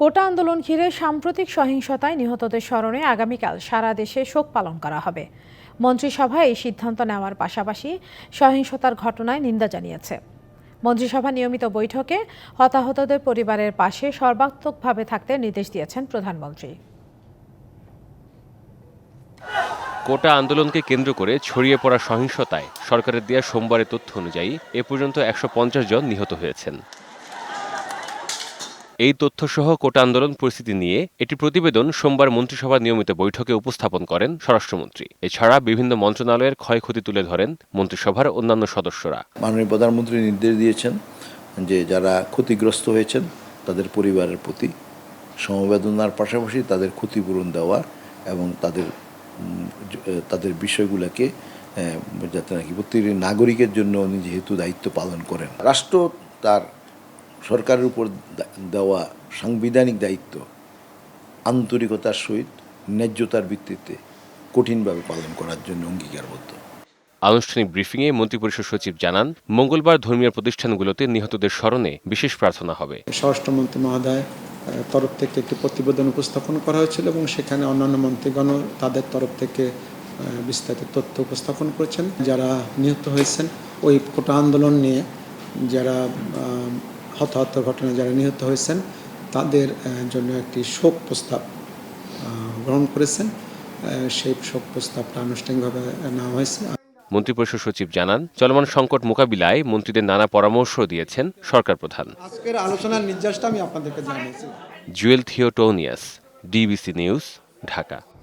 কোটা আন্দোলন ঘিরে সাম্প্রতিক সহিংসতায় নিহতদের স্মরণে আগামীকাল সারা দেশে শোক পালন করা হবে। মন্ত্রিসভা এই সিদ্ধান্ত নেওয়ার পাশাপাশি সহিংসতার ঘটনায় নিন্দা জানিয়েছে। মন্ত্রিসভা নিয়মিত বৈঠকে হতাহতদের পরিবারের পাশে সর্বাত্মকভাবে থাকতে নির্দেশ দিয়েছেন প্রধানমন্ত্রী। কোটা আন্দোলনকে কেন্দ্র করে ছড়িয়ে পড়া সহিংসতায় সরকারের দেওয়া সোমবারের তথ্য অনুযায়ী এ পর্যন্ত একশো পঞ্চাশ জন নিহত হয়েছেন। এই তথ্যসহ কোটা আন্দোলন পরিস্থিতি নিয়ে একটি প্রতিবেদন সোমবার মন্ত্রিসভার নিয়মিত বৈঠকে উপস্থাপন করেন স্বরাষ্ট্রমন্ত্রী। এছাড়া বিভিন্ন মন্ত্রণালয়ের ক্ষয়ক্ষতি তুলে ধরেন মন্ত্রিসভার অন্যান্য সদস্যরা। মাননীয় প্রধানমন্ত্রী নির্দেশ দিয়েছেন যে যারা ক্ষতিগ্রস্ত হয়েছেন, তাদের পরিবারের প্রতি সমবেদনার পাশাপাশি তাদের ক্ষতিপূরণ দেওয়া এবং তাদের তাদের বিষয়গুলোকে যাতে নাকি প্রত্যেকটি নাগরিকের জন্য উনি যেহেতু দায়িত্ব পালন করেন। রাষ্ট্র তার সরকারের উপর দেওয়া সাংবিধানিক দায়িত্ব আন্তরিকতার সহিত ন্যায্যতার ভিত্তিতে কঠিনভাবে পালন করার জন্য অঙ্গীকারবদ্ধ। আনুষ্ঠানিক ব্রিফিংয়ে মন্ত্রিপরিষদ সচিব জানান মঙ্গলবার ধর্মীয় প্রতিষ্ঠানগুলোতে নিহতদের স্মরণে বিশেষ প্রার্থনা হবে। স্বরাষ্ট্রমন্ত্রী মহোদয় তরফ থেকে একটি প্রতিবেদন উপস্থাপন করা হয়েছিল এবং সেখানে অন্যান্য মন্ত্রীগণও তাদের তরফ থেকে বিস্তারিত তথ্য উপস্থাপন করেছেন। যারা নিহত হয়েছেন ওই কোটা আন্দোলন নিয়ে যারা হতাহত ঘটনায় যারা নিহত হয়েছেন তাদের জন্য একটি শোক প্রস্তাব গ্রহণ করেছেন। সেই শোক প্রস্তাবটা আনুষ্ঠানিকভাবে নেওয়া হয়েছে। মন্ত্রিপরিষদ সচিব জানান চলমান সংকট মোকাবিলায় মন্ত্রীদের নানা পরামর্শ দিয়েছেন সরকার প্রধান। আজকের আলোচনার নির্যাসটা আমি আপনাদেরকে জানিয়েছি। Jewel Theotonius DBC news Dhaka.